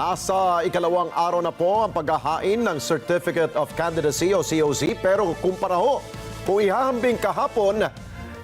Nasa ikalawang araw na po ang paghahain ng Certificate of Candidacy o COC pero kumpara ho, kung ihahambing kahapon,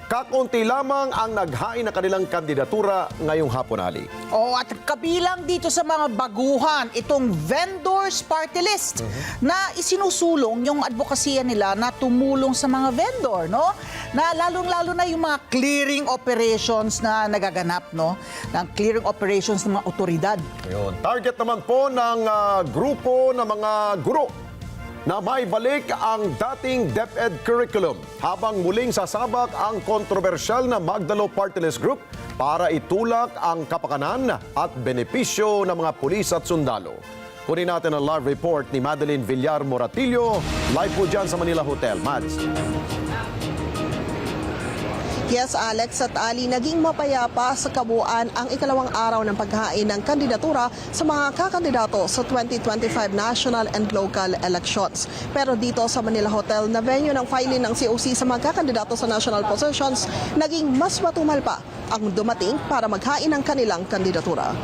kakunti lamang ang naghain ng kanilang kandidatura ngayong hapon ali. O at kabilang dito sa mga baguhan, itong vendors party list na isinusulong yung advokasya nila na tumulong sa mga vendor, no? Na lalong-lalo na yung mga clearing operations na nagaganap, no? Ng clearing operations ng mga otoridad. Ayun. Target naman po ng ah, grupo ng mga guro na may balik ang dating DepEd curriculum habang muling sasabak ang kontrobersyal na Magdalo Party List Group para itulak ang kapakanan at benepisyo ng mga pulis at sundalo. Kunin natin ang live report ni Madeline Villar Moratillo, live po dyan sa Manila Hotel. Mads. Yes, Alex at Ali, naging mapayapa sa kabuuan ang ikalawang araw ng paghahain ng kandidatura sa mga kakandidato sa 2025 national and local elections. Pero dito sa Manila Hotel na venue ng filing ng COC sa mga kakandidato sa national positions, naging mas matumal pa ang dumating para maghain ng kanilang kandidatura.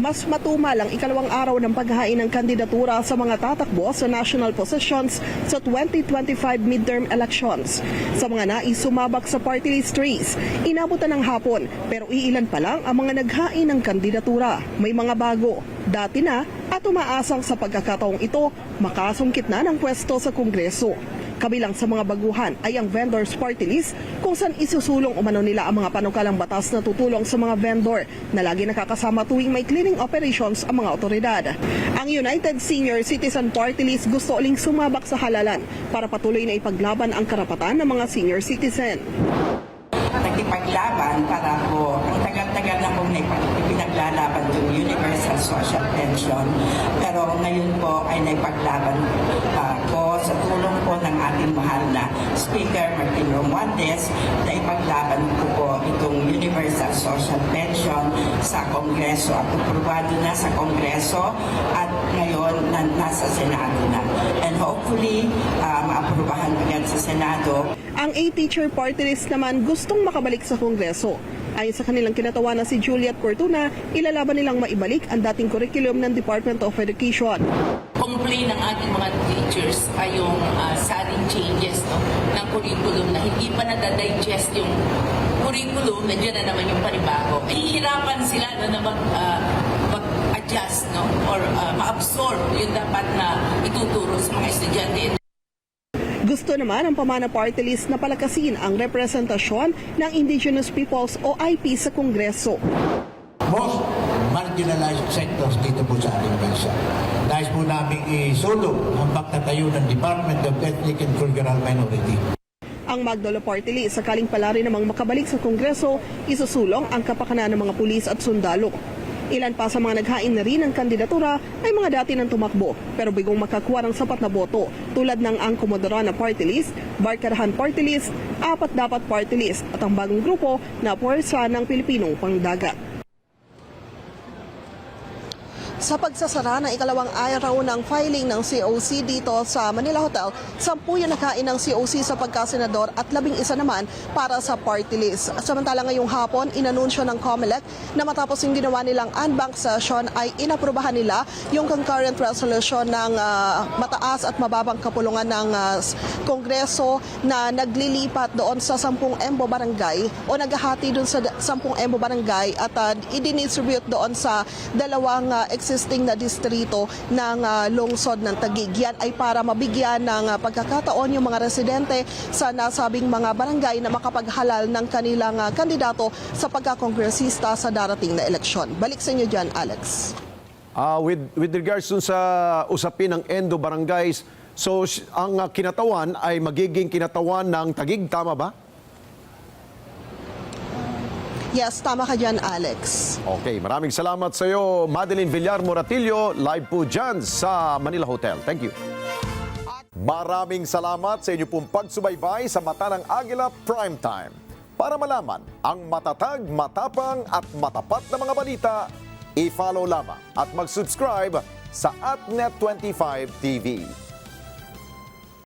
Mas matumal ang ikalawang araw ng paghahain ng kandidatura sa mga tatakbo sa national positions sa 2025 midterm elections. Sa mga nais sumabak sa party list race, inabutan ng hapon pero iilan pa lang ang mga naghain ng kandidatura. May mga bago, dati na at umaasang sa pagkakataong ito makasungkit na ng pwesto sa Kongreso. Kabilang sa mga baguhan ay ang vendors party list kung saan isusulong umano nila ang mga panukalang batas na tutulong sa mga vendor na lagi nakakasama tuwing may cleaning operations ang mga otoridad. Ang United Senior Citizen Party List gusto uling sumabak sa halalan para patuloy na ipaglaban ang karapatan ng mga senior citizen. nagkipaglaban para po ang tagal-tagal na naipag- ipinaglalaban yung Universal Social Pension. Pero ngayon po ay naipaglaban ah, ko sa tulong po ng ating mahal na Speaker Martin Romualdez na ipaglaban ko po itong Universal Social Pension sa Kongreso at aprobado na sa Kongreso at ngayon na, nasa Senado na. And hopefully, ah, maaprubahan agad sa Senado Ang A-Teacher Party List naman gustong makabalik sa Kongreso. Ayon sa kanilang kinatawa na si Juliet Cortuna, ilalaban nilang maibalik ang dating curriculum ng Department of Education. Complain ng ating mga teachers ay yung ah, sudden changes no, ng curriculum na hindi pa nadadigest yung curriculum, nandiyan na naman yung panibago. Hihirapan sila no, na mag, ah, mag-adjust no, or ah, ma-absorb yung dapat na ituturo sa mga estudyante. Gusto naman ang pamana party list na palakasin ang representasyon ng Indigenous Peoples o IP sa Kongreso. most marginalized sectors dito po sa ating bansa. Nais po namin isulong ang pagtatayo ng Department of Ethnic and Cultural Minority. Ang Magdalo Party sakaling pala rin namang makabalik sa Kongreso, isusulong ang kapakanan ng mga pulis at sundalo. Ilan pa sa mga naghain na rin ng kandidatura ay mga dati ng tumakbo pero bigong makakuha ng sapat na boto tulad ng ang Komodorana Party List, Barkadahan Party List, Apat Dapat Party List at ang bagong grupo na Puwersa ng Pilipinong Pangdagat. Sa pagsasara ng ikalawang araw ng filing ng COC dito sa Manila Hotel, sampu yung nakain ng COC sa pagkasenador at labing isa naman para sa party list. Samantala ngayong hapon, inanunsyo ng COMELEC na matapos yung ginawa nilang unbank session ay inaprubahan nila yung concurrent resolution ng ah, mataas at mababang kapulungan ng ah, Kongreso na naglilipat doon sa 10 Embo Barangay o naghahati doon sa 10 Embo Barangay at uh, i-distribute doon sa dalawang ah, existing na distrito ng ah, lungsod ng Taguig. Yan ay para mabigyan ng ah, pagkakataon yung mga residente sa nasabing mga barangay na makapaghalal ng kanilang ah, kandidato sa pagkakongresista sa darating na eleksyon. Balik sa inyo dyan, Alex. Ah, with, with regards dun sa usapin ng Endo Barangays, so ang ah, kinatawan ay magiging kinatawan ng Tagig, tama ba? Yes, tama ka dyan, Alex. Okay, maraming salamat sa iyo, Madeline Villar Moratillo, live po dyan sa Manila Hotel. Thank you. Maraming salamat sa inyo pong pagsubaybay sa Mata ng Agila Primetime. Para malaman ang matatag, matapang at matapat na mga balita, i-follow lamang at mag-subscribe sa AtNet25 TV.